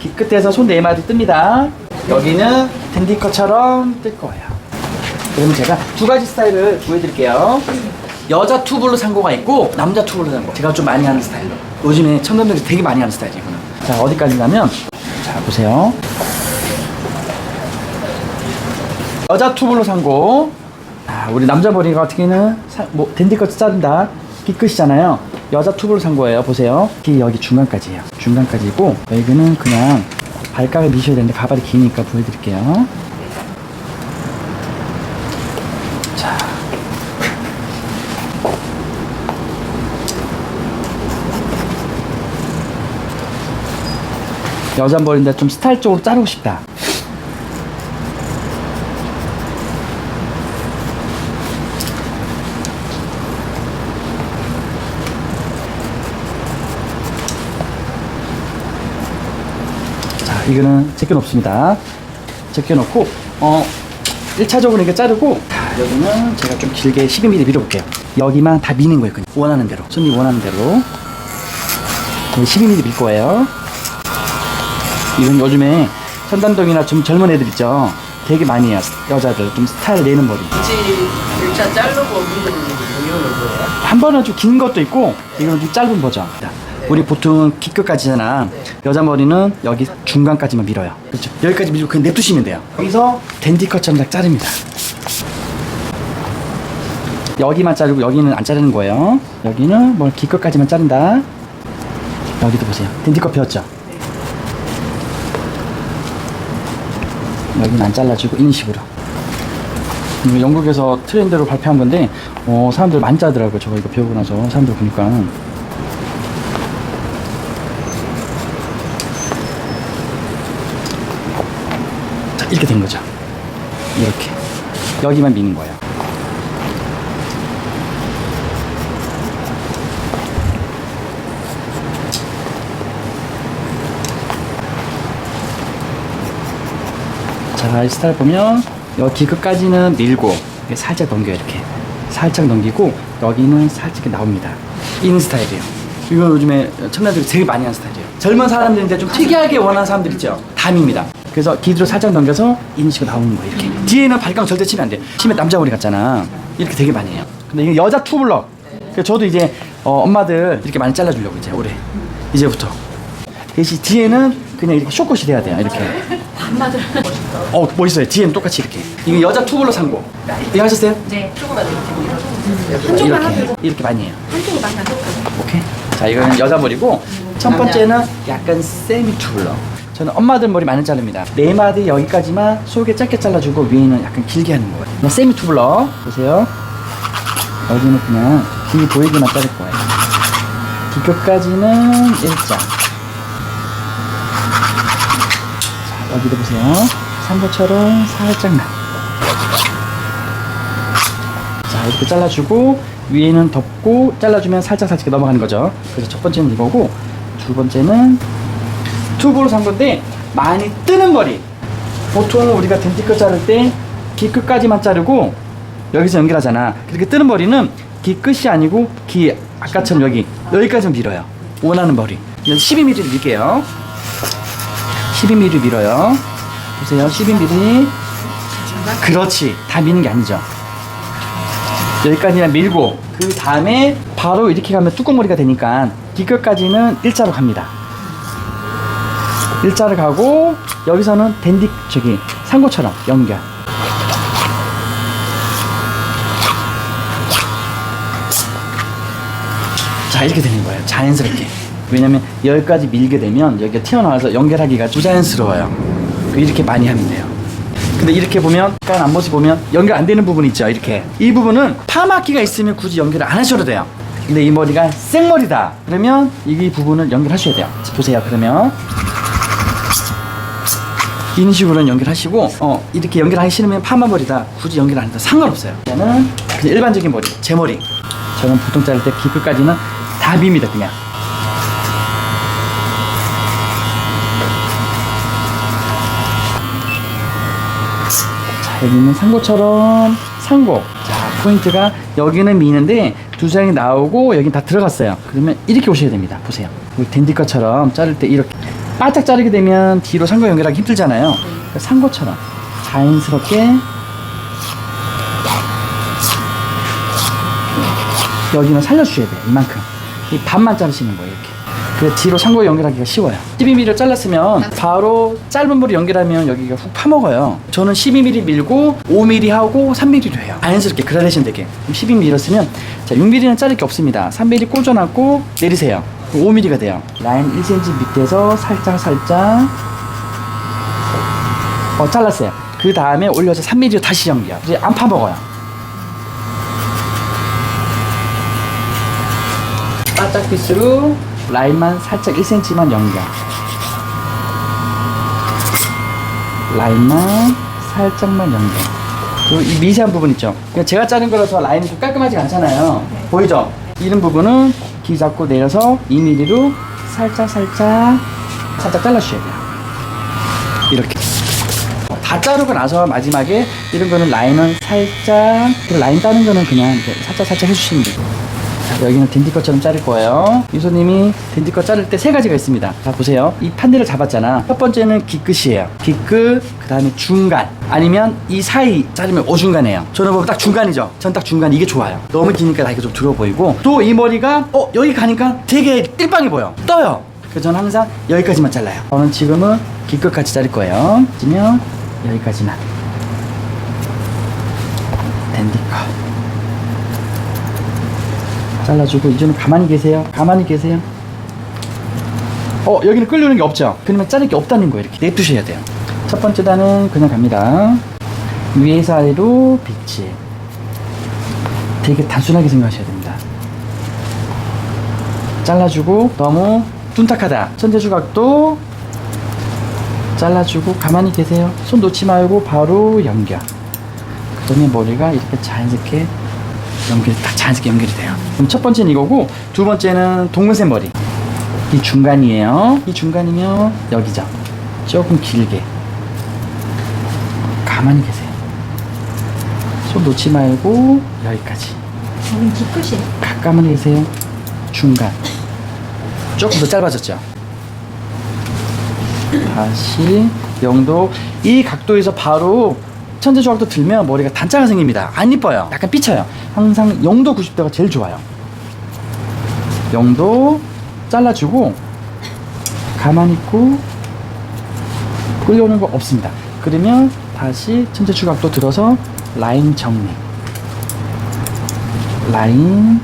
귀 끝에서 손 네 마디 뜹니다. 여기는 댄디컷처럼 뜰 거예요. 그러면 제가 두 가지 스타일을 보여드릴게요. 여자 투블로 상고가 있고 남자 투블로 상고. 제가 좀 많이 하는 스타일로. 요즘에 청년들이 되게 많이 하는 스타일이에요. 자 어디까지냐면 자 보세요. 여자 투블로 상고. 아, 우리 남자 머리가 어떻게는 사- 뭐 댄디컷 자른다. 귀 끝이잖아요. 여자 투블로 산 거예요. 보세요. 귀 여기 중간까지예요. 중간까지고 여기는 그냥 발가락 미셔야 되는데 가발이 기니까 보여드릴게요. 자. 여자 머리인데 좀 스타일 적으로 자르고 싶다. 이거는 제껴놓습니다. 제껴놓고, 어, 1차적으로 이렇게 자르고, 자, 여기는 제가 좀 길게 12mm 밀어볼게요. 여기만 다 미는 거예요. 그냥. 원하는 대로. 손님 원하는 대로. 12mm 밀 거예요. 이건 요즘에 선단동이나 좀 젊은 애들 있죠. 되게 많이 해요. 여자들. 좀 스타일 내는 머리. 굳이 일차 자르고 미는 뭐예요? 한 번은 좀 긴 것도 있고 이거는 좀 짧은 버전. 우리 보통 귀 끝까지잖아. 여자 머리는 여기 중간까지만 밀어요. 그렇죠. 여기까지 밀고 그냥 냅두시면 돼요. 여기서 댄디컷처럼 딱 자릅니다. 여기만 자르고 여기는 안 자르는 거예요. 여기는 뭘귀 끝까지만 자른다. 여기도 보세요. 댄디컷 배웠죠? 여기는 안 잘라주고 이런 식으로. 영국에서 트렌드로 발표한 건데 어, 사람들 많이 짜더라고요. 저거 이거 배우고 나서 사람들 보니까 이렇게 된 거죠. 이렇게 여기만 미는 거예요. 자, 이 스타일 보면 여기 끝까지는 밀고 살짝 넘겨요 이렇게 살짝 넘기고 여기는 살짝 나옵니다. 이 스타일이에요. 이거 요즘에 청년들이 되게 많이 하는 스타일이에요. 젊은 사람들인데 좀 특이하게 원하는 사람들 있죠. 담입니다. 그래서 기드로 살짝 넘겨서 인식으로 나오는 거예요. 이렇게 뒤에는 발광 절대 치면 안 돼. 치면 남자 머리 같잖아. 이렇게 되게 많이 해요. 근데 이게 여자 투블럭. 그래서 저도 이제 어, 엄마들 이렇게 많이 잘라주려고 이제 올해 이제부터. 대신 뒤에는 그냥 이렇게 쇼컷이 돼야 돼요. 이렇게. 어 멋있어요. 뒤에는 똑같이 이렇게. 이게 여자 산 거. 이거 하셨어요? 네. 조금만 이렇게 한쪽만 이렇게 하고 이렇게 많이 해요. 하고. 오케이. 자 이거는 여자 머리고 첫 번째는 약간 세미 투블러. 저는 엄마들 머리 많이 자릅니다. 네 마디 여기까지만 속에 짧게 잘라주고 위에는 약간 길게 하는 거예요. 그냥 세미 투블러 보세요. 여기는 그냥 귀 보이게만 자를 거예요. 귀 끝까지는 일자. 자 여기도 보세요. 산보처럼 살짝 나. 자 이렇게 잘라주고 위에는 덮고 잘라주면 살짝 살짝 넘어가는 거죠 그래서 첫 번째는 이거고 두 번째는 튜브로 산 건데 많이 뜨는 머리. 보통 우리가 덴티컷 자를 때 귀 끝까지만 자르고 여기서 연결하잖아. 그렇게 뜨는 머리는 귀 끝이 아니고 귀 아까처럼 여기 여기까지만 밀어요. 원하는 머리. 12mm를 밀게요. 12mm 밀어요. 보세요. 12mm 그렇지. 다 미는 게 아니죠. 여기까지만 밀고 그 다음에 바로 이렇게 가면 뚜껑머리가 되니까 뒤끝까지는 일자로 갑니다. 일자로 가고 여기서는 댄디 저기 상고처럼 연결. 자 이렇게 되는 거예요. 자연스럽게. 왜냐면 여기까지 밀게 되면 여기가 튀어나와서 연결하기가 부자연스러워요. 그 이렇게 많이 하면 돼요. 근데 이렇게 보면 약간 앞모습 보면 연결 안 되는 부분 있죠 이렇게 이 부분은 파마기가 있으면 굳이 연결을 안 하셔도 돼요 근데 이 머리가 생머리다 그러면 이 부분을 연결하셔야 돼요 보세요 그러면 이런 식으로는 연결하시고 어 이렇게 연결하기 싫으면 파마머리다 굳이 연결 안 해도 상관없어요 그냥 일반적인 머리 제 머리 저는 보통 자를 때 귀끝까지는 다 빕니다 그냥 자, 여기는 상고처럼 상고. 자, 포인트가 여기는 미는데 두 장이 나오고 여기 다 들어갔어요. 그러면 이렇게 오셔야 됩니다. 보세요. 우리 댄디컷처럼 자를 때 이렇게 바짝 자르게 되면 뒤로 상고 연결하기 힘들잖아요. 그러니까 상고처럼 자연스럽게 여기는 살려주셔야 돼요. 이만큼. 이 반만 자르시는 거예요. 이렇게. 그 뒤로 상고 연결하기가 쉬워요. 12mm를 잘랐으면 바로 짧은 머리 연결하면 여기가 훅 파먹어요. 저는 12mm 밀고 5mm 하고 3mm로 해요. 자연스럽게 그라데이션 되게. 12mm 쓰면 자 6mm는 자를 게 없습니다. 3mm 꽂아놨고 내리세요. 5mm가 돼요. 라인 1cm 밑에서 살짝 살짝 어 잘랐어요. 그 다음에 올려서 3mm로 다시 연결. 이제 안 파먹어요. 바짝 피스로 라인만 살짝 1cm만 연결. 라인만 살짝만 연결. 그리고 이 미세한 부분 있죠. 제가 자른 거라서 라인이 좀 깔끔하지 않잖아요. 보이죠? 이런 부분은 기 잡고 내려서 2mm로 살짝 살짝 살짝 잘라주셔야 돼요. 이렇게. 다 자르고 나서 마지막에 이런 거는 라인은 살짝 라인 따는 거는 그냥 살짝 살짝 해주시면 돼요. 자, 여기는 댄디컷처럼 자를 거예요. 유소님이 댄디컷 자를 때 세 가지가 있습니다. 자, 보세요. 이 판대를 잡았잖아. 첫 번째는 기끝이에요. 기끝, 그 다음에 중간. 아니면 이 사이 자르면 어중간해요. 저는 보면 딱 중간이죠. 전 딱 중간 이게 좋아요. 너무 기니까 나이가 좀 들어 보이고 또 이 머리가 어 여기 가니까 되게 띨빵해 보여. 떠요. 그래서 저는 항상 여기까지만 잘라요. 저는 지금은 기끝까지 자를 거예요. 그러면 여기까지만. 댄디컷. 잘라주고 이제는 가만히 계세요. 가만히 계세요. 어 여기는 끌려오는 게 없죠. 그러면 자를 게 없다는 거예요. 이렇게 냅두셔야 돼요. 첫 번째 단은 그냥 갑니다. 위에서 아래로 빛이 되게 단순하게 생각하셔야 됩니다. 잘라주고 너무 둔탁하다. 천재주각도 잘라주고 가만히 계세요. 손 놓지 말고 바로 연결. 그 다음에 머리가 이렇게 자연스럽게 연결이 딱 자연스럽게 연결이 돼요. 그럼 첫 번째는 이거고 두 번째는 동글새 머리. 이 중간이에요. 이 중간이면 여기죠. 조금 길게. 가만히 계세요. 손 놓지 말고 여기까지. 여긴 뒤끝이 가만히 계세요. 중간. 조금 더 짧아졌죠. 다시 영도 이 각도에서 바로 천재 조각도 들면 머리가 단자가 생깁니다. 안 이뻐요. 약간 삐쳐요. 항상 영도 90도가 제일 좋아요. 영도 잘라주고 가만히 있고 끌려오는 거 없습니다. 그러면 다시 천재 추각도 들어서 라인 정리. 라인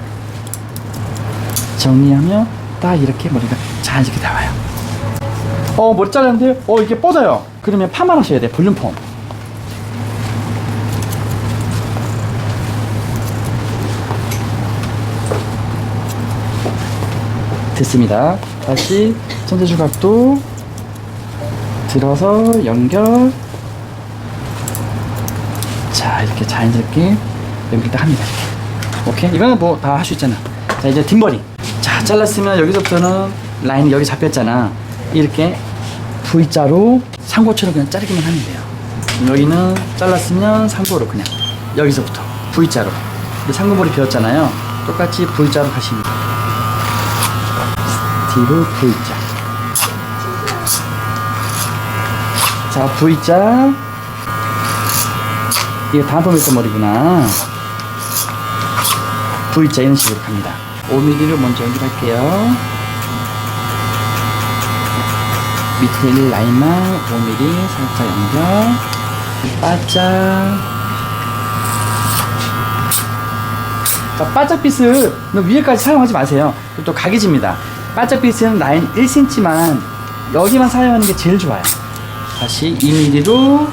정리하면 딱 이렇게 머리가 자연스럽게 나와요. 어 머리 잘랐는데 어 이게 뻗어요. 그러면 파만 하셔야 돼 볼륨 펌. 됐습니다. 다시 천재 주각도 들어서 연결. 자 이렇게 자연스럽게 연결 딱 합니다. 오케이 이거는 뭐 다 할 수 있잖아. 자 이제 뒷머리. 자 잘랐으면 여기서부터는 라인이 여기 잡혔잖아. 이렇게 V자로 상고처럼 그냥 자르기만 하면 돼요. 여기는 잘랐으면 상고로 그냥 여기서부터 V자로. 상고머리 비었잖아요. 똑같이 V자로 가시면 돼요. 뒤로 V자. 자, V자. 이게 했던 머리구나. V자 이런 식으로 갑니다. 5mm를 먼저 연결할게요. 밑에 있는 라인만 5mm 살짝 연결. 바짝. 자, 바짝빗을 위에까지 사용하지 마세요. 또 각이 집니다. 바짝빗은 라인 1cm만 여기만 사용하는 게 제일 좋아요. 다시 2mm로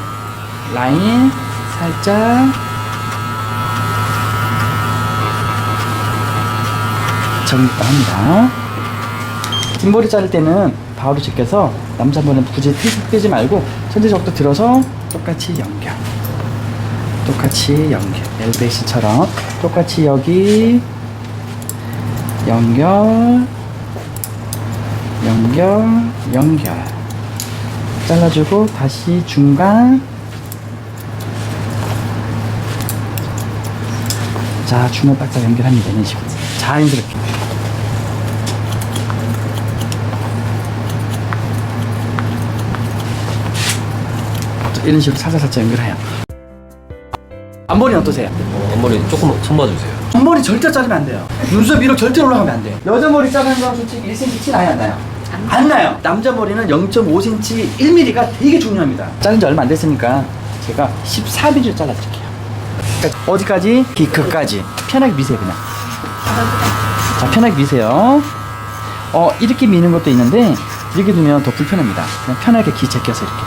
라인 살짝 정립합니다. 뒷머리 자를 때는 바로 제껴서 남자 머리는 굳이 뜨- 뜨지 말고 천재적도 들어서 똑같이 연결. 똑같이 연결. 엘베이스처럼 똑같이 여기 연결 연결 연결 잘라주고 다시 중간 자 중간 딱딱 연결합니다 이런 식으로 자연스럽게 이런 식으로 살살살살 연결해요. 앞머리는 어떠세요? 어, 앞머리 조금 손봐주세요. 앞머리 절대 자르면 안 돼요. 눈썹 위로 절대 올라가면 안 돼요. 여자 머리 자르는 건 솔직히 1cm 티 나요 안 나요? 안 나요. 남자 머리는 0.5cm, 1mm가 되게 중요합니다. 자른 지 얼마 안 됐으니까 제가 14mm를 잘라드릴게요. 그러니까 어디까지? 귀끝까지. 편하게 미세요 그냥. 자 편하게 미세요. 어 이렇게 미는 것도 있는데 이렇게 두면 더 불편합니다. 그냥 편하게 귀 제껴서 이렇게.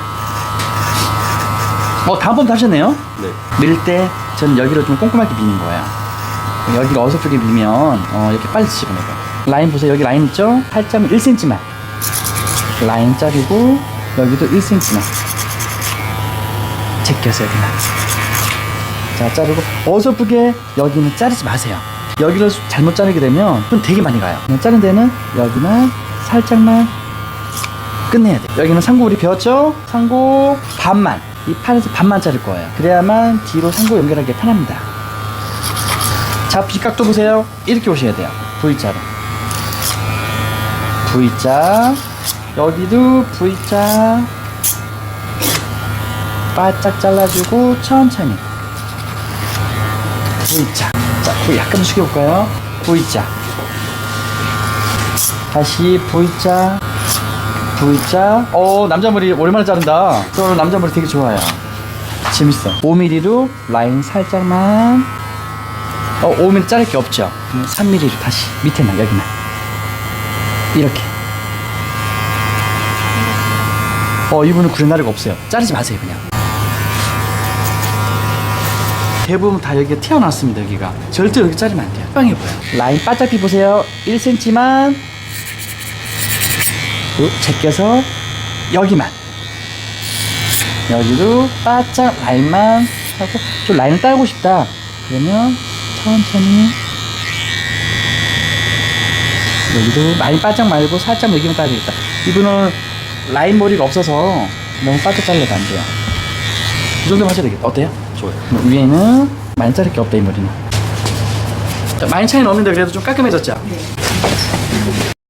어 다음 번도 하셨네요. 네. 밀 때 저는 여기로 좀 꼼꼼하게 미는 거예요. 여기가 어설프게 밀면 어, 이렇게 빨리 집어내요. 라인 보세요. 여기 라인 있죠? 살짝 1cm만. 라인 자르고 여기도 1cm만. 제껴서 여기만. 자 자르고 어설프게 여기는 자르지 마세요. 여기를 잘못 자르게 되면 좀 되게 많이 가요. 자른 데는 여기만 살짝만 끝내야 돼. 여기는 상고 우리 배웠죠? 상고 반만. 이 판에서 반만 자를 거예요. 그래야만 뒤로 상고 연결하기 편합니다. 자, 빗각도 보세요. 이렇게 오셔야 돼요. V자로. V자. 여기도 V자. 바짝 잘라주고 천천히. V자. 자, V 약간 숙여볼까요? V자. 다시 V자. V자. 어, 남자 머리 오랜만에 자른다. 저 남자 머리 되게 좋아요. 재밌어. 5mm로 라인 살짝만. 어, 5mm 자를 게 없죠. 3mm로 다시 밑에만 여기만. 이렇게. 어, 이분은 구레나루가 없어요. 자르지 마세요, 그냥. 대부분 다 여기가 튀어나왔습니다, 여기가. 절대 여기 자르면 안 돼요. 빵해 보여. 라인 바짝 펴보세요. 1cm만. 제껴서 여기만 여기도 바짝 라인만 하고 좀 라인을 따고 싶다 그러면 천천히 여기도 라인 바짝 말고 살짝 여기만 따야 되겠다 이분은 라인 머리가 없어서 너무 바짝 잘라도 안 돼요 이 정도면 하셔야 되겠다 어때요? 좋아요. 위에는 많이 자를 게 없다 이 머리는 자, 많이 차이는 없는데 그래도 좀 깔끔해졌죠?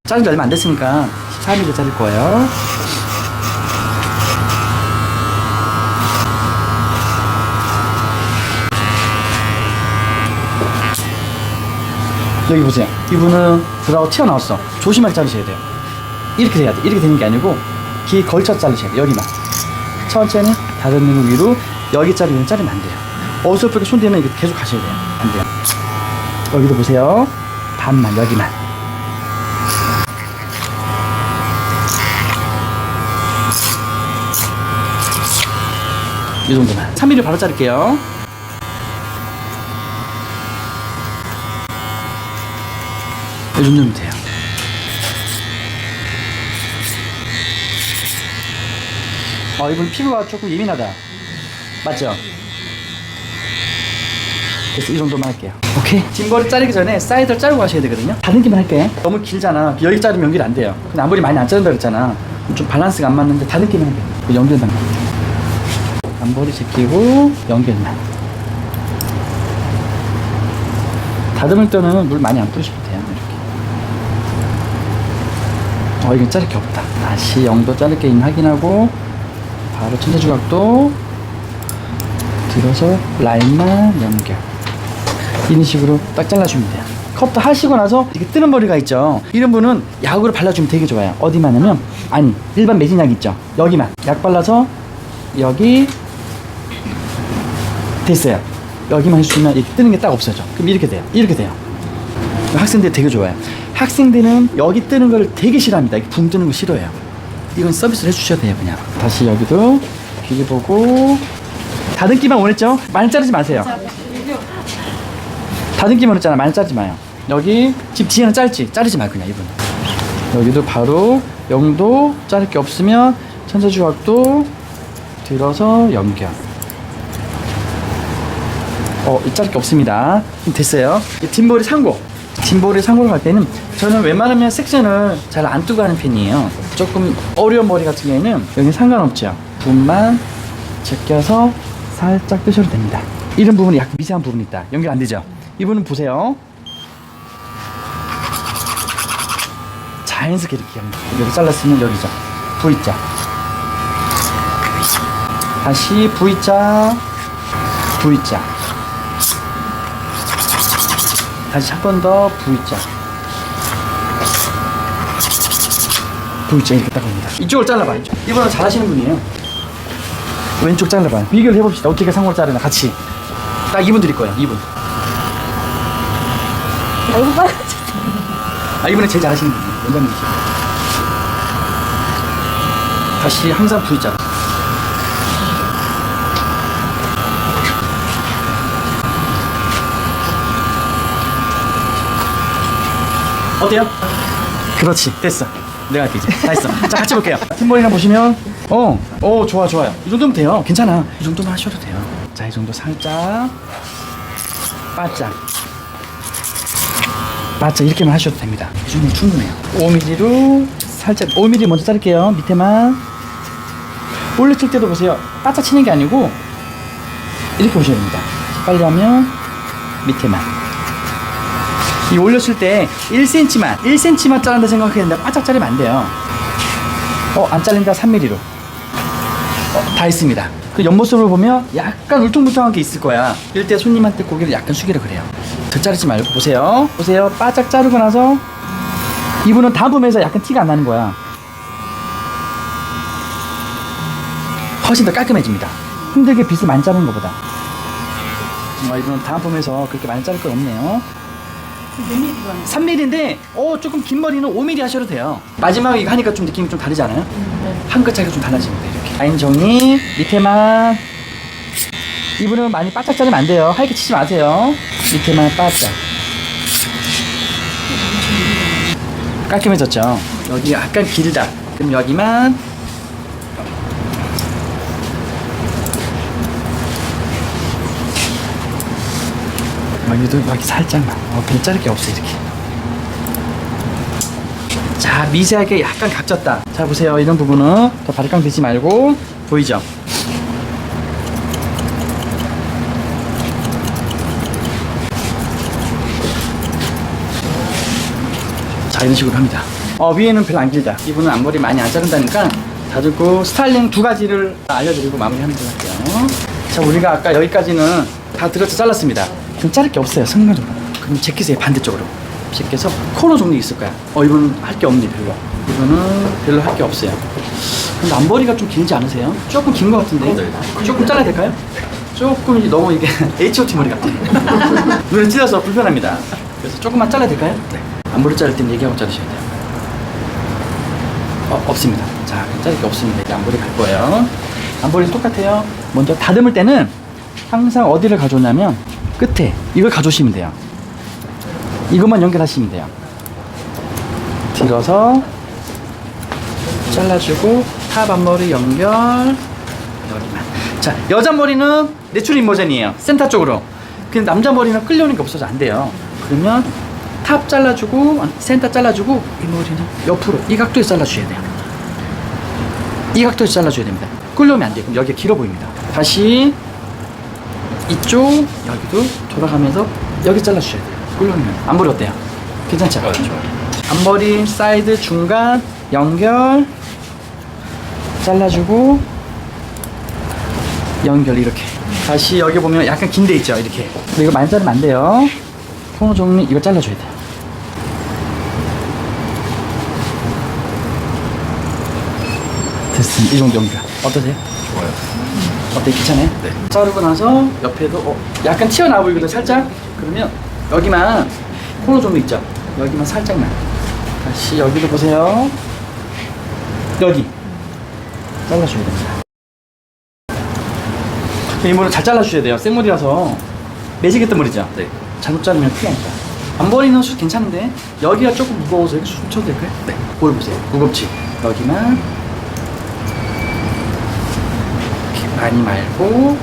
자른 지 얼마 안 됐으니까 14mm 자를 거예요 여기 보세요. 이분은 들어가고 튀어나왔어. 조심하게 자르셔야 돼요. 이렇게 돼야 돼. 이렇게 되는 게 아니고 귀에 걸쳐 자르셔야 돼요. 여기만. 천천히 다른 눈 위로 여기 자르면 자르면 안 돼요. 어설프게 손 대면 이렇게 계속 가셔야 돼요. 안 돼요. 여기도 보세요. 반만 여기만. 이 정도만. 3mm 바로 자를게요 이 정도면 돼요 어, 이분 피부가 조금 예민하다. 맞죠? 그래서 이 정도만 할게요. 오케이. 뒷머리 자르기 전에 사이드를 자르고 가셔야 되거든요. 다듬기만 할게. 너무 길잖아. 여기 자르면 연결이 안 돼요. 근데 앞머리 많이 안 자른다 그랬잖아. 좀 밸런스가 안 맞는데 다듬기만 할게. 그 연결만. 앞머리 제끼고 연결만. 다듬을 때는 물 많이 안 뿌리시면 돼요. 이렇게. 어, 이건 자를 게 없다. 다시 영도 자를 게 있는 확인하고 바로 천재 조각도 들어서 라인만 연결. 이런 식으로 딱 잘라주면 돼요. 컵도 하시고 나서 이렇게 뜨는 머리가 있죠. 이런 분은 약으로 발라주면 되게 좋아요. 어디만 하면? 아니 일반 매진약 있죠. 여기만. 약 발라서 여기 됐어요. 여기만 이렇게 뜨는 게 딱 없어져. 그럼 이렇게 돼요. 이렇게 돼요 학생들 되게 좋아요. 학생들은 여기 뜨는 걸 되게 싫어합니다. 붕 뜨는 거 싫어해요. 이건 서비스를 해주셔야 돼요 그냥. 다시 여기도 길이 보고. 다듬기만 원했죠? 많이 자르지 마세요. 다듬기만 원했잖아 많이 자르지 마요. 여기 집 뒤에는 짧지? 자르지 마 그냥 이분. 여기도 바로 영도 자를 게 없으면 천사주각도 들어서 연결. 어, 이 자를 게 없습니다. 됐어요. 이 뒷머리 상고. 뒷머리 상고를 갈 때는 저는 웬만하면 섹션을 잘 안 뜨고 하는 편이에요. 조금 어려운 머리 같은 경우에는 여기 상관없죠. 분만 제껴서 살짝 뜨셔도 됩니다. 이런 부분이 약간 미세한 부분이 있다. 연결 안 되죠? 이분은 보세요. 자연스럽게 이렇게 연결. 여기 잘랐으면 여기죠. V자. 다시 V자, V자. 다시 한 번 더 V자. V자 이렇게 딱 겁니다. 이쪽을 잘라봐. 이쪽. 이분은 잘하시는 분이에요. 왼쪽 잘라봐요. 비교를 해봅시다. 어떻게 상호를 자르나 같이. 딱 이분 드릴 거예요. 이분. 얼굴 빨개. 아 이분은 제일 잘하시는 분이에요. 원장님이시죠. 다시 항상 V자. 어때요? 그렇지. 됐어. 내가 할게 이제. 다 했어. 자 같이 볼게요. 팀볼이랑 보시면 어, 어 좋아 좋아요. 이 정도면 돼요. 괜찮아. 이 정도만 하셔도 돼요. 자 이 정도 살짝 바짝 바짝 이렇게만 하셔도 됩니다. 이 정도면 충분해요. 5mm로 살짝 5mm 먼저 자를게요. 밑에만. 올려칠 때도 보세요. 바짝 치는 게 아니고 이렇게 보셔야 됩니다. 빨리 하면 밑에만 이 올렸을 때 1cm만 1cm만 자른다 생각했는데 바짝 자르면 안 돼요. 어 안 잘린다 3mm로. 어, 다 했습니다. 그 옆모습을 보면 약간 울퉁불퉁한 게 있을 거야. 이럴 때 손님한테 고개를 약간 숙이라 그래요. 더 자르지 말고 보세요. 보세요. 바짝 자르고 나서 이분은 단품에서 약간 티가 안 나는 거야. 훨씬 더 깔끔해집니다. 힘들게 빗을 많이 자르는 것보다. 어, 이분은 단품에서 그렇게 많이 자를 건 없네요 3mm인데 어 조금 긴 머리는 5mm 하셔도 돼요. 마지막에 이거 하니까 좀 느낌이 좀 다르지 않아요? 한 끗 차이가 좀 달라집니다 이렇게. 라인 정리 밑에만. 이분은 많이 바짝 자르면 안 돼요. 하얗게 치지 마세요. 밑에만 바짝. 깔끔해졌죠? 여기 약간 길다. 그럼 여기만 여기도 여기 살짝만. 어, 그냥 자를 게 없어 이렇게. 자 미세하게 약간 각졌다. 자 보세요. 이런 부분은 더 바리깡 되지 말고 보이죠? 자 이런 식으로 합니다. 어 위에는 별로 안 길다. 이분은 앞머리 많이 안 자른다니까 다듬고 스타일링 두 가지를 알려드리고 마무리하면 될게요. 자 우리가 아까 여기까지는 다 들어서 잘랐습니다 그럼 자를 게 없어요 순간적으로 그럼 제끼세요 반대쪽으로 제껴서 코너 종류 있을 거야 어 이분은 할게 없네 별로 이거는 별로 할 게 없어요 근데 앞머리가 좀 길지 않으세요? 조금 긴 것 같은데 조금 잘라야 될까요? 조금 이제 너무 이게 H.O.T 머리 같아 눈에 찔려서 불편합니다 그래서 조금만 잘라야 될까요? 네 앞머리 자를 때는 얘기하고 자르셔야 돼요 어, 없습니다. 자, 자를 게 없습니다. 이제 앞머리 갈 거예요. 앞머리는 똑같아요. 먼저 다듬을 때는 항상 어디를 가져오냐면 끝에 이걸 가져오시면 돼요. 이것만 연결하시면 돼요. 들어서 잘라주고 탑 앞머리 연결 여기만. 자, 여자 머리는 내추럴 인모전이에요. 센터 쪽으로. 근데 남자 머리는 끌려오는 게 없어서 안 돼요. 그러면 탑 잘라주고 센터 잘라주고 이 머리는 옆으로 이 각도에서 잘라주셔야 돼요. 이 각도에서 잘라줘야 됩니다. 끌려오면 안 돼요. 그럼 여기가 길어 보입니다. 다시 이쪽 여기도 돌아가면서 여기 잘라주셔야 돼요. 끌려오면 앞머리 어때요? 괜찮죠? 아, 좋아요. 앞머리 사이드 중간 연결 잘라주고 연결 이렇게 다시 여기 보면 약간 긴데 있죠 이렇게 근데 이거 많이 자르면 안 돼요 코너 정리 이거 잘라줘야 돼요 됐습니다 이 정도 연결 어떠세요? 좋아요. 어때 괜찮아요? 네. 자르고 나서 옆에도 어, 약간 튀어나와 보이거든 살짝? 그러면 여기만 코너 정도 있죠? 여기만 살짝만. 다시 여기도 보세요. 여기. 잘라줘야 됩니다. 이 머리 잘 잘라주셔야 돼요. 생머리라서. 매직했던 머리죠? 네. 잘못 자르면 큰일 납니다. 앞머리는 수 괜찮은데 여기가 조금 무거워서 이렇게 수 쳐도 될까요? 네. 볼 보세요. 무겁지? 여기만 이렇게 많이 말고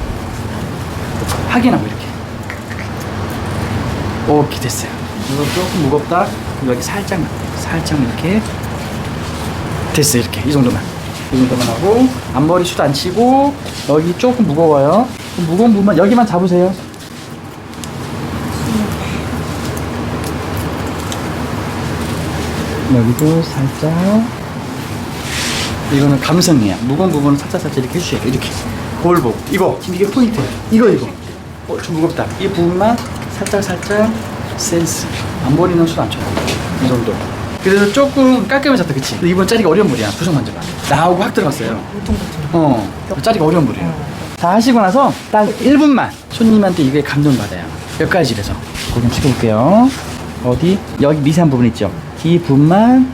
확인하고 이렇게. 오케이 됐어요. 이거 조금 무겁다? 여기 살짝만 살짝만 이렇게 됐어요 이렇게. 이 정도만. 이 정도만 하고 앞머리 숱 안 치고 여기 조금 무거워요. 무거운 부분만 여기만 잡으세요. 여기도 살짝. 이거는 감성이야. 무거운 부분은 살짝 살짝 이렇게 해주셔야 돼. 이렇게. 거울 보고. 이거 이게 포인트. 이거 이거. 어, 좀 무겁다. 이 부분만 살짝 살짝 센스. 안 버리는 수도 안 쳐요. 이 정도. 그래서 조금 깔끔해졌다, 그치? 근데 이번 짜리가 어려운 물이야. 부속 만져봐. 나하고 확 들어갔어요. 어, 짜리가 어려운 물이에요. 다 하시고 나서 딱 1분만 손님한테 이게 감동 받아요. 몇 가지 집에서. 그거 좀 찍어볼게요. 어디? 여기 미세한 부분 있죠? 이 부분만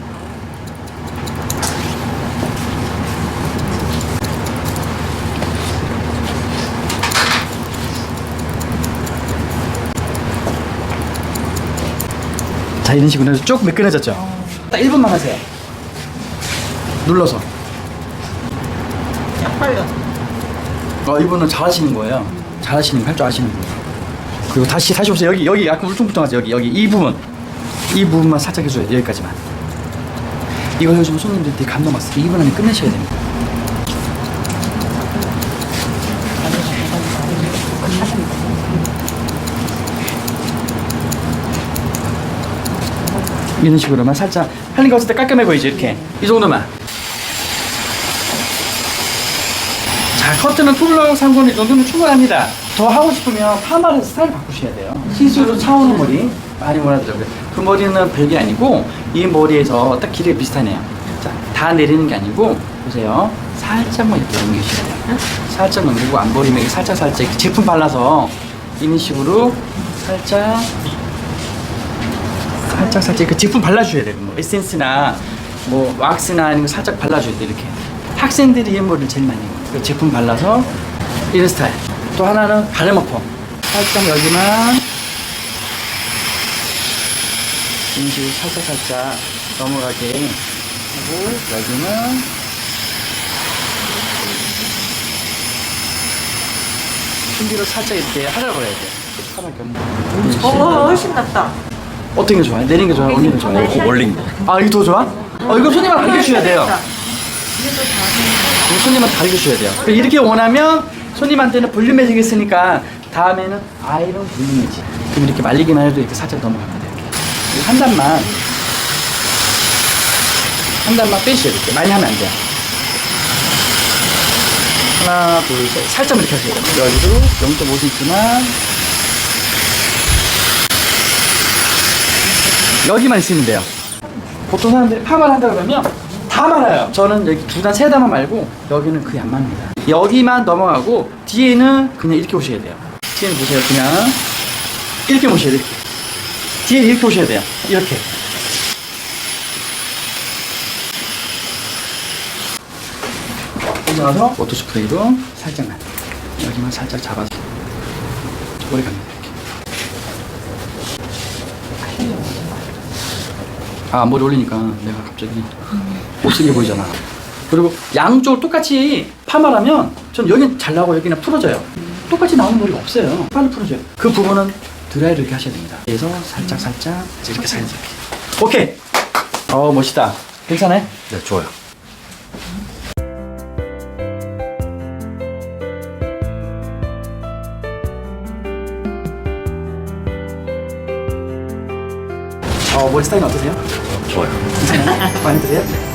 자 이런 식으로 해서 쭉 매끈해졌죠? 딱 1분만 하세요. 눌러서. 쫙 빨려. 어, 이분은 잘하시는 거예요. 잘하시는 할 줄 아시는 분. 그리고 다시 다시 오세요. 여기 여기 약간 울퉁불퉁하죠 여기. 여기 이 부분. 이 부분만 살짝 해줘요. 여기까지만. 이거 해주면 손님들 되게 감동 받어요 2분 안에 끝내셔야 됩니다 이런 식으로만 살짝 거 없을 때 깔끔해 보이죠 이렇게. 이 정도만. 자 커트는 툴러 상고는 이 정도면 충분합니다. 더 하고 싶으면 파마를 스타일 바꾸셔야 돼요. 시스루 차오는 머리 많이 원하더라고요 그 머리는 별게 아니고 이 머리에서 딱 길이가 비슷하네요. 자 다 내리는 게 아니고 보세요. 살짝만 이렇게 넘기셔야 돼요. 살짝 넘기고 안 버리면 이렇게 살짝 살짝 이렇게 제품 발라서 이런 식으로 살짝 살짝 살짝 그 제품 발라줘야 돼요. 뭐 에센스나 뭐 왁스나 아니면 살짝 발라줘야 돼 이렇게. 학생들이 이 머리를 제일 많이 해요. 그 제품 발라서 이런 스타일. 또 하나는 바르머펌 살짝 여기만 식으로 살짝 살짝 넘어가게 하고 여기는 신기로 살짝 이렇게 하려 버려야 돼. 없네. 어, 훨씬 낫다. 어떤 게 좋아요? 내리는 게 좋아요? 올리는 게 좋아요? 어, 올린 거. 아 이거 더 좋아? 어 이거 손님한테 알려주셔야 돼요 이거 손님한테 알려주셔야 돼요 그리고 이렇게 원하면 손님한테는 볼륨해지게 있으니까 다음에는 아이론 볼륨이지 그럼 이렇게 말리기만 해도 이렇게 살짝 넘어갑니다 이렇게 한 단만 한 단만 빼셔야 돼요 많이 하면 안 돼요 하나 둘 셋 살짝 이렇게 하세요 여기도 0.5cm만 여기만 있으면 돼요. 보통 사람들이 파마를 한다 그러면 다 말아요. 저는 여기 두 단, 세 단만 말고 여기는 그게 안 맞습니다. 여기만 넘어가고 뒤에는 그냥 이렇게 오셔야 돼요. 뒤에는 보세요. 그냥 이렇게 오셔야 돼요. 뒤에 이렇게 오셔야 돼요. 이렇게. 나서 오토 스프레이로 살짝만 여기만 살짝 잡아서 오래 갑니다. 아 머리 올리니까 내가 갑자기 못생겨 보이잖아. 그리고 양쪽을 똑같이 파마라면 전 여긴 잘 나오고 여기는 풀어져요. 똑같이 나오는 머리가 없어요. 빨리 풀어져요. 그 부분은 드라이를 이렇게 하셔야 됩니다. 그래서 살짝 살짝 이렇게 살짝. 오케이. 어 멋있다. 괜찮아요? 네, 좋아요. 어 머리 스타일 어떠세요? 좋아요. 괜찮아요? 마음에 드세요?